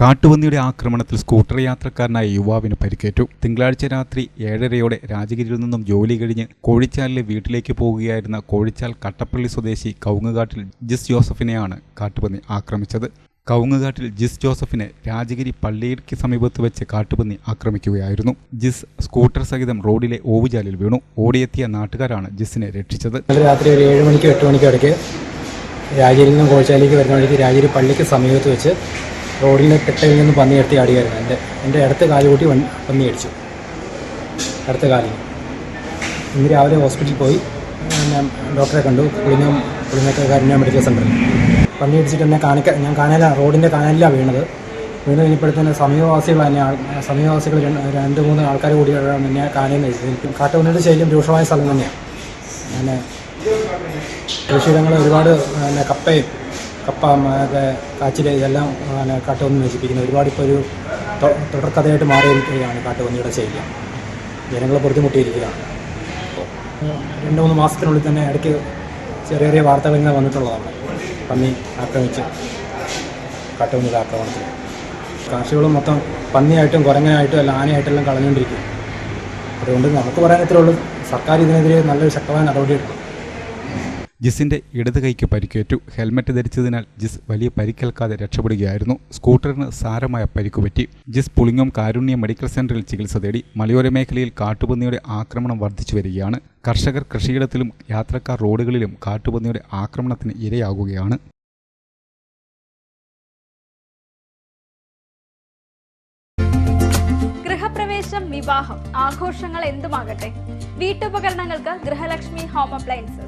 കാട്ടുപന്നിയുടെ ആക്രമണത്തിൽ സ്കൂട്ടർ യാത്രക്കാരനായ യുവാവിന് പരിക്കേറ്റു. തിങ്കളാഴ്ച രാത്രി ഏഴരയോടെ രാജഗിരിയിൽ നിന്നും ജോലി കഴിഞ്ഞ് കോഴിച്ചാലിലെ വീട്ടിലേക്ക് പോകുകയായിരുന്ന കോഴിച്ചാൽ കട്ടപ്പള്ളി സ്വദേശി കവുങ്ങുകാട്ടിൽ ജിസ് ജോസഫിനെയാണ് കാട്ടുപന്നി ആക്രമിച്ചത്. കവുങ്ങുകാട്ടിൽ ജിസ് ജോസഫിനെ രാജഗിരി പള്ളിയിടയ്ക്ക് സമീപത്ത് വെച്ച് കാട്ടുപന്നി ആക്രമിക്കുകയായിരുന്നു. ജിസ് സ്കൂട്ടർ സഹിതം റോഡിലെ ഓവുചാലിൽ വീണു. ഓടിയെത്തിയ നാട്ടുകാരാണ് ജിസിനെ രക്ഷിച്ചത്. രാത്രി ഒരു ഏഴ് മണിക്ക് എട്ട് മണിക്ക് ഇടയ്ക്ക് നിന്നും കോഴിച്ചാലിലേക്ക് വരുന്ന വഴിക്ക് രാജഗിരി പള്ളിക്ക് സമീപത്ത് വെച്ച് റോഡിൽ കെട്ടയിൽ നിന്ന് പന്നി എടുത്തി ആടിയായിരുന്നു എന്റെ എന്റെ അടുത്ത കാലുകൂട്ടി പന്നി അടിച്ചു. അടുത്ത കാലിൽ. ഇന്ന് രാവിലെ ഹോസ്പിറ്റലിൽ പോയി. ഞാൻ ഡോക്ടറെ കണ്ടു. പുളിങ്ങം പുളിങ്ങക്കാരനെ മെഡിക്കൽ സെന്ററിൽ. പന്നി അടിച്ചിട്ട് എന്നെ കാണിക്ക ഞാൻ കാനല റോഡിന്റെ കാനലിലാണ് വീണത്. വീണ് കഴിഞ്ഞപ്പോഴത്തേന് സമീപവാസികൾ തന്നെ സമീപവാസികൾ രണ്ട് മൂന്ന് ആൾക്കാർ കൂടി എന്നെ കാനയിൽ നിന്ന് കാട്ടുപന്നിയുടെ ശൈലം രൂക്ഷമായ സ്ഥലം തന്നെയാണ് അങ്ങനെ കൃഷിയിടങ്ങൾ ഒരുപാട് കപ്പയും കപ്പ കാച്ചിൽ ഇതെല്ലാം പിന്നെ കാട്ടുപന്നി നശിപ്പിക്കുന്നത്. ഒരുപാട് ഇപ്പോൾ ഒരു തുടർക്കഥയായിട്ട് മാറിയിരിക്കുകയാണ് കാട്ടുപന്നിയുടെ ശൈലി. ജനങ്ങൾ ബുദ്ധിമുട്ടിയിരിക്കുകയാണ് രണ്ട് മൂന്ന് മാസത്തിനുള്ളിൽ തന്നെ ഇടയ്ക്ക് ചെറിയ ചെറിയ വാർത്തകൾ ഇങ്ങനെ വന്നിട്ടുള്ളതാണ്. പന്നി ആക്രമിച്ച് കാട്ടുപന്നിയുടെ ആക്രമണത്തിൽ. കാർഷികളും മൊത്തം പന്നിയായിട്ടും കുരങ്ങനായിട്ടും അല്ല ആനയായിട്ടെല്ലാം കളഞ്ഞുകൊണ്ടിരിക്കും അതുകൊണ്ട് നമുക്ക് പറയാൻ എത്രയുള്ളൂ സർക്കാർ ഇതിനെതിരെ നല്ലൊരു ശക്തമായ നടപടിയെടുക്കണം ജിസിന്റെ ഇടത് കൈക്ക് പരിക്കേറ്റു. ഹെൽമറ്റ് ധരിച്ചതിനാൽ ജിസ് വലിയ പരിക്കേൽക്കാതെ രക്ഷപ്പെടുകയായിരുന്നു. സ്കൂട്ടറിന് സാരമായ പരിക്കുപറ്റി ജിസ് പുളിങ്ങം കാരുണ്യ മെഡിക്കൽ സെന്ററിൽ ചികിത്സ തേടി മലയോര മേഖലയിൽ കാട്ടുപന്നിയുടെ ആക്രമണം വർദ്ധിച്ചു വരികയാണ്. കർഷകർ കൃഷിയിടത്തിലും യാത്രക്കാർ റോഡുകളിലും കാട്ടുപന്നിയുടെ ആക്രമണത്തിന് ഇരയാകുകയാണ്. ഗൃഹപ്രവേശം വിവാഹം. ആഘോഷങ്ങൾ എന്തുമാകട്ടെ? വീട്ടുപകരണങ്ങൾക്ക് ഗൃഹലക്ഷ്മി ഹോം അപ്ലയൻസസ്.